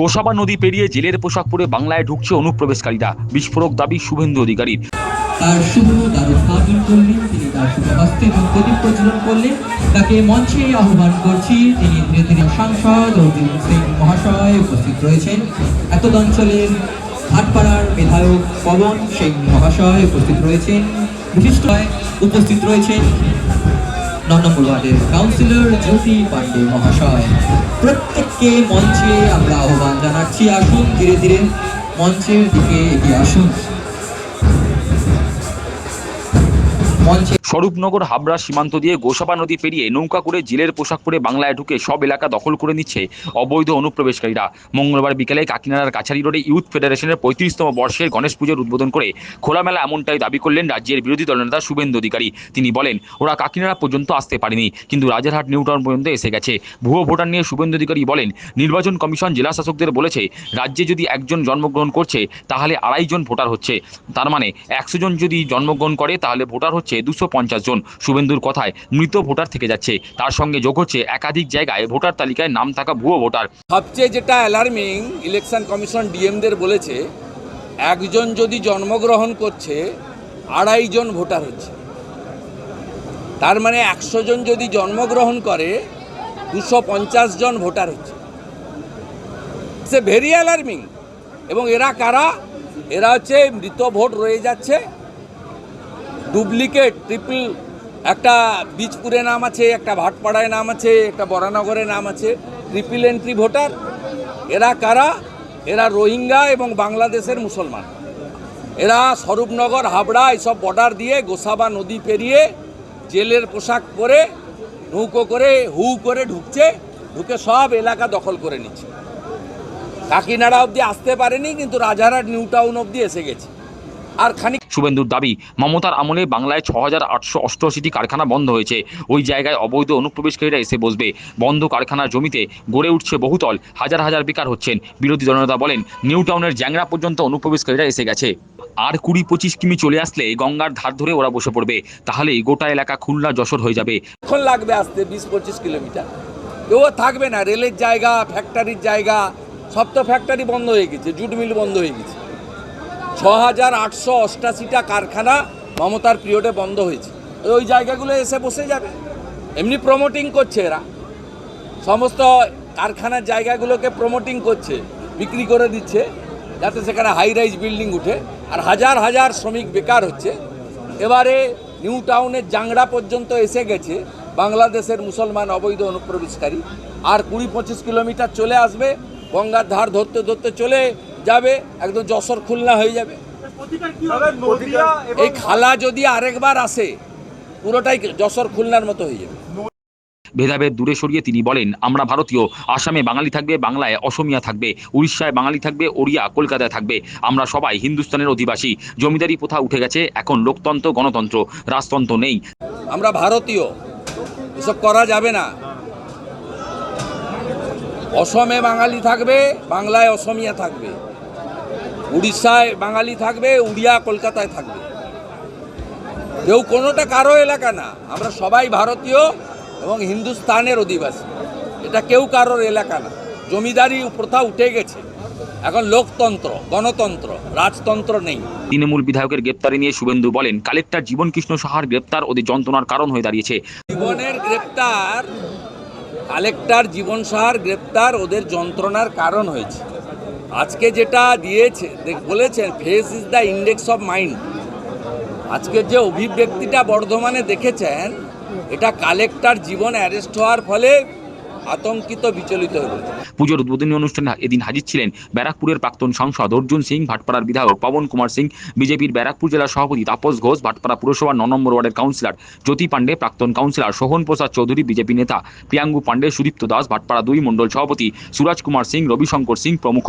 গোসাবা নদী পেরিয়ে জেলের পোশাক পরে বাংলায় ঢুকছে অনুপ্রবেশকারীরা। বিস্ফোরক দাবি শুভেন্দু অধিকারীর। তার শুভ দ্বার উদ্ঘাটন করলেন, তিনি তার শুভ হস্তে এবং প্রদীপ প্রজ্বলন করলেন। তাকে মঞ্চে আহ্বান করছি, তিনি ধীরে ধীরে সাংসদ অর্জুন সিং মহাশয় উপস্থিত রয়েছেন। এত অঞ্চলের ভাটপাড়ার বিধায়ক পবন সিং মহাশয় উপস্থিত রয়েছেন, বিশিষ্ট উপস্থিত রয়েছেন। ন নম্বর ওয়ার্ডের কাউন্সিলর জ্যোতি পান্ডে মহাশয়। প্রত্যেককে মঞ্চে আমরা আহ্বান জানাচ্ছি আসুন ধীরে ধীরে মঞ্চের দিকে এগিয়ে আসুন। মঞ্চে স্বরূপনগর, হাবড়া সীমান্ত দিয়ে গোসাবা নদী পেরিয়ে নৌকা করে জেলের পোশাক পরে বাংলায় ঢুকে সব এলাকা দখল করে নিচ্ছে অবৈধ অনুপ্রবেশকারীরা। মঙ্গলবার বিকেলে কাকিনাড়ার কাছারি রোডে ইউথ ফেডারেশনের পঁয়ত্রিশতম বর্ষের গণেশ পুজোর উদ্বোধন করে খোলামেলা এমনটাই দাবি করলেন রাজ্যের বিরোধী দলনেতা শুভেন্দু অধিকারী। তিনি বলেন, ওরা কাকিনাড়া পর্যন্ত আসতে পারেনি, কিন্তু রাজারহাট, নিউ টাউন পর্যন্ত এসে গেছে। ভুয়ো ভোটার নিয়ে শুভেন্দু অধিকারী বলেন, নির্বাচন কমিশন জেলা শাসকদের বলেছে, রাজ্যে যদি একজন জন্মগ্রহণ করছে, তাহলে আড়াইজন ভোটার হচ্ছে। তার মানে একশো জন যদি জন্মগ্রহণ করে, তাহলে ভোটার হচ্ছে দুশো পঞ্চাশ জন শুভেন্দুর কথায় মৃত ভোটার থেকে যাচ্ছে। তার সঙ্গে যোগ হচ্ছে একাধিক জায়গায় ভোটার তালিকায় নাম থাকা ভুয়ো ভোটার। সবচেয়ে যেটা অ্যালার্মিং ইলেকশন কমিশন ডিএমদের বলেছে, একজন যদি জন্মগ্রহণ করছে, আড়াই জন ভোটার হচ্ছে। তার মানে একশো জন যদি জন্মগ্রহণ করে, দুশো পঞ্চাশ জন ভোটার হচ্ছে। সে ভেরি অ্যালার্মিং এবং এরা কারা? এরা হচ্ছে মৃত ভোট রয়ে যাচ্ছে। ডুপ্লিকেট ট্রিপল একটা বীজপুরে নাম আছে, একটা ভাটপাড়ায় নাম আছে, একটা বরানগরে নাম আছে ট্রিপল এন্ট্রি ভোটার। এরা কারা? এরা রোহিঙ্গা এবং বাংলাদেশের মুসলমান। এরা স্বরূপনগর, হাবড়া এসব বর্ডার দিয়ে গোসাবা নদী পেরিয়ে জেলের পোশাক পরে, নৌকো করে, হু করে ঢুকছে, ঢুকে সব এলাকা দখল করে নিচ্ছে। কাকিনাড়া অবধি আসতে পারেনি, কিন্তু রাজারহাট, নিউ টাউন অবধি এসে গেছে। আর খানিক শুভেন্দুর দাবি, মমতার আমলে বাংলায় ছ হাজার আটশো অষ্টআশিটি কারখানা বন্ধ হয়েছে। ওই জায়গায় অবৈধ অনুপ্রবেশকারীরা এসে বসবে। বন্ধ কারখানার জমিতে গড়ে উঠছে বহুতল। হাজার হাজার বেকার হচ্ছেন। বিরোধী দলনেতা বলেন, নিউ টাউনের জ্যাংরা পর্যন্ত অনুপ্রবেশকারীরা এসে গেছে। আর কুড়ি পঁচিশ কিমি চলে আসলে গঙ্গার ধার ধরে ওরা বসে পড়বে। তাহলেই গোটা এলাকা খুলনা যশোর হয়ে যাবে। কতক্ষণ লাগবে আসতে বিশ পঁচিশ কিলোমিটার। কেউ থাকবে না। রেলের জায়গা ফ্যাক্টরির জায়গা, সব তো ফ্যাক্টরি বন্ধ হয়ে গেছে। জুট মিল বন্ধ হয়ে গেছে। ছ হাজার আটশো অষ্টাশিটা কারখানা মমতার পিরিয়ডে বন্ধ হয়েছে। ওই জায়গাগুলো এসে বসে যাবে। এমনি প্রমোটিং করছে এরা। সমস্ত কারখানার জায়গাগুলোকে প্রমোটিং করছে, বিক্রি করে দিচ্ছে, যাতে সেখানে হাই রাইজ বিল্ডিং উঠে। আর হাজার হাজার শ্রমিক বেকার হচ্ছে। এবারে নিউ টাউনের জাংড়া পর্যন্ত এসে গেছে। বাংলাদেশের মুসলমান অবৈধ অনুপ্রবেশকারী। আর কুড়ি পঁচিশ কিলোমিটার চলে আসবে, গঙ্গার ধার ধরতে ধরতে চলে যাবে একদম যশোর খুলনা হয়ে যাবে। এই খালা যদি আরেকবার আসে পুরোটাই যশোর খুলনার মতো হয়ে যাবে। ভেদাভেদ দূরে সরিয়ে তিনি বলেন আমরা ভারতীয় আসামে বাঙালি থাকবে বাংলায় অসমিয়া থাকবে উড়িষ্যায় বাঙালি থাকবে ওড়িয়া কলকাতায় থাকবে। আমরা সবাই হিন্দুস্তানের অধিবাসী। জমিদারি প্রথা উঠে গেছে এখন লোকতন্ত্র গণতন্ত্র রাজতন্ত্র নেই। আমরা ভারতীয় এসব করা যাবে না। অসমে বাঙালি থাকবে বাংলায় অসমিয়া থাকবে। উড়িষ্যায় বাঙালি থাকবে উড়িয়া কলকাতায় থাকবে। কেউ কোনোটা কারও এলাকা না। আমরা সবাই ভারতীয় এবং হিন্দুস্তানের অধিবাসী। এটা কেউ কারোর এলাকা না। জমিদারি প্রথা উঠে গেছে। এখন লোকতন্ত্র গণতন্ত্র রাজতন্ত্র নেই। তৃণমূল বিধায়কের গ্রেপ্তারি নিয়ে শুভেন্দু বলেন কালেক্টর জীবন কৃষ্ণ সাহার গ্রেপ্তার ওদের যন্ত্রণার কারণ হয়ে দাঁড়িয়েছে। জীবনের গ্রেপ্তার কালেক্টর জীবন সাহার গ্রেপ্তার ওদের যন্ত্রণার কারণ হয়েছে। আজকে যেটা দিয়েছে বলেছেন face is the index of mind আজকের যে অভিব্যক্তিটা বর্ধমানে দেখেছেন, এটা কালেক্টার জীবন অ্যারেস্ট হওয়ার ফলে আতঙ্কিত বিচলিত হয়ে পড়েছে। পুজোর উদ্বোধনী অনুষ্ঠানে এদিন হাজির ছিলেন ব্যারাকপুরের প্রাক্তন সাংসদ অর্জুন সিং ভাটপাড়ার বিধায়ক পবন কুমার সিং বিজেপির ব্যারাকপুর জেলা সভাপতি তাপস ঘোষ ভাটপাড়া পুরসভার ন নম্বর ওয়ার্ডের কাউন্সিলর জ্যোতি পাণ্ডে প্রাক্তন কাউন্সিলর সোহন প্রসাদ চৌধুরী বিজেপি নেতা প্রিয়াঙ্গু পাণ্ডে সুদীপ্ত দাস ভাটপাড়া দুই মণ্ডল সভাপতি সুরাজ কুমার সিং রবিশঙ্কর সিং প্রমুখ।